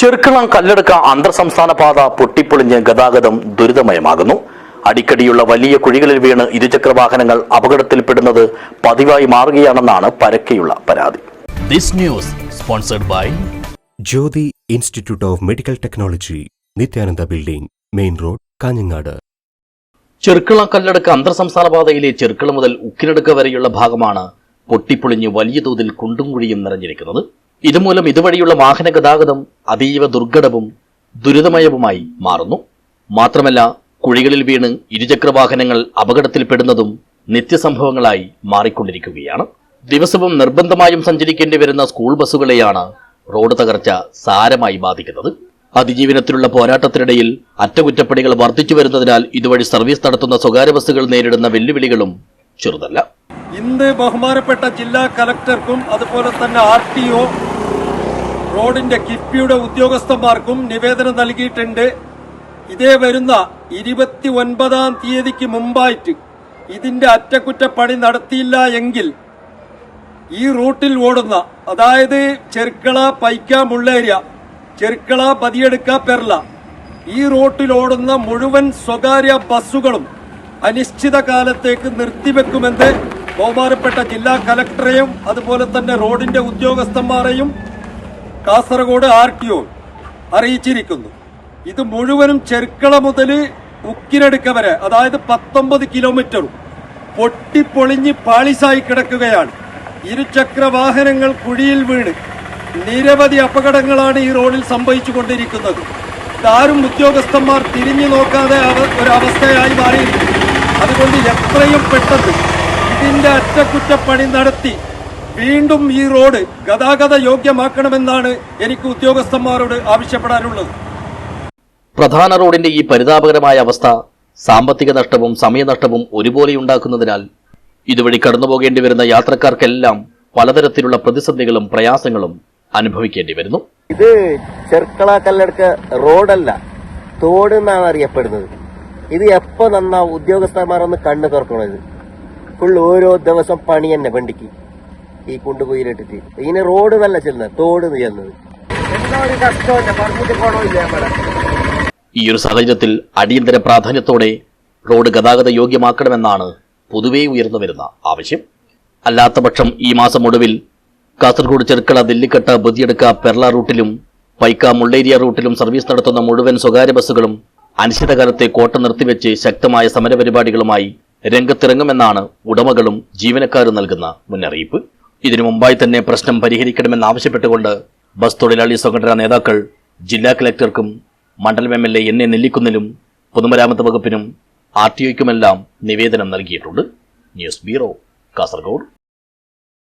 ചെറുക്കളം കല്ലെടുക്ക അന്തർ സംസ്ഥാന പാത പൊട്ടിപ്പൊളിഞ്ഞ് ഗതാഗതം ദുരിതമയമാകുന്നു. അടിക്കടിയുള്ള വലിയ കുഴികളിൽ വീണ് ഇരുചക്രവാഹനങ്ങൾ അപകടത്തിൽപ്പെടുന്നത് പതിവായി മാറുകയാണെന്നാണ് പരക്കെയുള്ള പരാതി. This news sponsored by Jyothi institute of medical technology Nithyananda building main road Kanhangad. Cherkalam Kalladka അന്തർ സംസ്ഥാന പാതയിലെ ചെറുക്കളം മുതൽ ഉക്കിനടുക്ക വരെയുള്ള ഭാഗമാണ് പൊട്ടിപ്പൊളിഞ്ഞ് വലിയ തോതിൽ കുണ്ടും കുഴിയും നിറഞ്ഞിരിക്കുന്നത്. ഇതുമൂലം ഇതുവഴിയുള്ള വാഹന ഗതാഗതം അതീവ ദുർഘടവും ദുരിതമയവുമായി മാറുന്നു. മാത്രമല്ല കുഴികളിൽ വീണ് ഇരുചക്രവാഹനങ്ങൾ അപകടത്തിൽപ്പെടുന്നതും നിത്യസംഭവങ്ങളായി മാറിക്കൊണ്ടിരിക്കുകയാണ്. ദിവസവും നിർബന്ധമായും സഞ്ചരിക്കേണ്ടി വരുന്ന സ്കൂൾ ബസ്സുകളെയാണ് റോഡ് തകർച്ച സാരമായി ബാധിക്കുന്നത്. അതിജീവനത്തിലുള്ള പോരാട്ടത്തിനിടയിൽ അറ്റകുറ്റപ്പണികൾ വർദ്ധിച്ചു വരുന്നതിനാൽ ഇതുവഴി സർവീസ് നടത്തുന്ന സ്വകാര്യ ബസ്സുകൾ നേരിടുന്ന വെല്ലുവിളികളും ചെറുതല്ല. ഇന്ന് ബഹുമാനപ്പെട്ട ജില്ലാ കലക്ടർക്കും അതുപോലെ തന്നെ ആർ ടി ഒ റോഡിന്റെ കിഫ്ബിയുടെ ഉദ്യോഗസ്ഥന്മാർക്കും നിവേദനം നൽകിയിട്ടുണ്ട്. ഇതേ വരുന്ന ഇരുപത്തി ഒൻപതാം തീയതിക്ക് മുമ്പായിട്ട് ഇതിന്റെ അറ്റകുറ്റപ്പണി നടത്തിയില്ല എങ്കിൽ ഈ റൂട്ടിൽ ഓടുന്ന അതായത് ചെർക്കള പൈക്ക മുള്ളേരിയ ചെർക്കള പതിയെടുക്ക പെർല ഈ റൂട്ടിൽ ഓടുന്ന മുഴുവൻ സ്വകാര്യ ബസ്സുകളും അനിശ്ചിത കാലത്തേക്ക് നിർത്തിവെക്കുമെന്ന് ബഹുമാനപ്പെട്ട ജില്ലാ കലക്ടറെയും അതുപോലെ തന്നെ റോഡിന്റെ ഉദ്യോഗസ്ഥന്മാരെയും കാസർഗോഡ് ആർ ടി ഒ അറിയിച്ചിരിക്കുന്നു. ഇത് മുഴുവനും ചെർക്കള മുതൽ ഉക്കിനടുക്ക വരെ അതായത് പത്തൊമ്പത് കിലോമീറ്ററും പൊട്ടിപ്പൊളിഞ്ഞ് പാളിസായി കിടക്കുകയാണ്. ഇരുചക്ര വാഹനങ്ങൾ കുഴിയിൽ വീണ് നിരവധി അപകടങ്ങളാണ് ഈ റോഡിൽ സംഭവിച്ചു കൊണ്ടിരിക്കുന്നത്. ഇതാരും ഉദ്യോഗസ്ഥന്മാർ തിരിഞ്ഞു നോക്കാതെ ഒരവസ്ഥയായി മാറിയിരിക്കുന്നു. അതുകൊണ്ട് എത്രയും പെട്ടെന്ന് ഇതിന്റെ അറ്റകുറ്റപ്പണി നടത്തി വീണ്ടും ഈ റോഡ് ഗതാഗത യോഗ്യമാക്കണമെന്നാണ് എനിക്ക് ഉദ്യോഗസ്ഥന്മാരോട് ആവശ്യപ്പെടാനുള്ളത്. പ്രധാന റോഡിന്റെ ഈ പരിതാപകരമായ അവസ്ഥ സാമ്പത്തിക നഷ്ടവും സമയനഷ്ടവും ഒരുപോലെ ഉണ്ടാക്കുന്നതിനാൽ ഇതുവഴി കടന്നുപോകേണ്ടി വരുന്ന യാത്രക്കാർക്കെല്ലാം പലതരത്തിലുള്ള പ്രതിസന്ധികളും പ്രയാസങ്ങളും അനുഭവിക്കേണ്ടി വരുന്നു. ഇത് ചെർക്കള കല്ലടക്ക റോഡല്ല തോട് എന്നാണ് അറിയപ്പെടുന്നത്. ഇത് എപ്പോ നന്നാ ഉദ്യോഗസ്ഥന്മാരൊന്ന് കണ്ണു തുറക്കണത്. ഇത് ഫുൾ ഓരോ ദിവസം പണി തന്നെ വണ്ടിക്ക്. ഈ കൊണ്ടുപോയിട്ടിട്ട് ഇങ്ങനെ റോഡ് നല്ല ചെല്ലുന്നത് തോട് ചെല്ലുന്നത് ഈ ഒരു സാഹചര്യത്തിൽ അടിയന്തര പ്രാധാന്യത്തോടെ റോഡ് ഗതാഗത യോഗ്യമാക്കണമെന്നാണ് പൊതുവേ ഉയർന്നു വരുന്ന ആവശ്യം. അല്ലാത്തപക്ഷം ഈ മാസം ഒടുവിൽ കാസർഗോഡ് ചെറുക്കള നെല്ലിക്കട്ട ബദിയെടുക്ക പെർള റൂട്ടിലും പൈക്ക മുള്ളേരിയ റൂട്ടിലും സർവീസ് നടത്തുന്ന മുഴുവൻ സ്വകാര്യ ബസ്സുകളും അനിശ്ചിതകാലത്തെ കോട്ട നിർത്തിവെച്ച് ശക്തമായ സമരപരിപാടികളുമായി രംഗത്തിറങ്ങുമെന്നാണ് ഉടമകളും ജീവനക്കാരും നൽകുന്ന മുന്നറിയിപ്പ്. ഇതിനു മുമ്പായി തന്നെ പ്രശ്നം പരിഹരിക്കണമെന്നാവശ്യപ്പെട്ടുകൊണ്ട് ബസ് തൊഴിലാളി സംഘടനാ നേതാക്കൾ ജില്ലാ കലക്ടർക്കും മണ്ഡലം M L A N A നെല്ലിക്കുന്നിലും പൊതുമരാമത്ത് വകുപ്പിനും ആർ ടി ഒയ്ക്കുമെല്ലാം നിവേദനം നൽകിയിട്ടുണ്ട്. News bureau Kasaragod.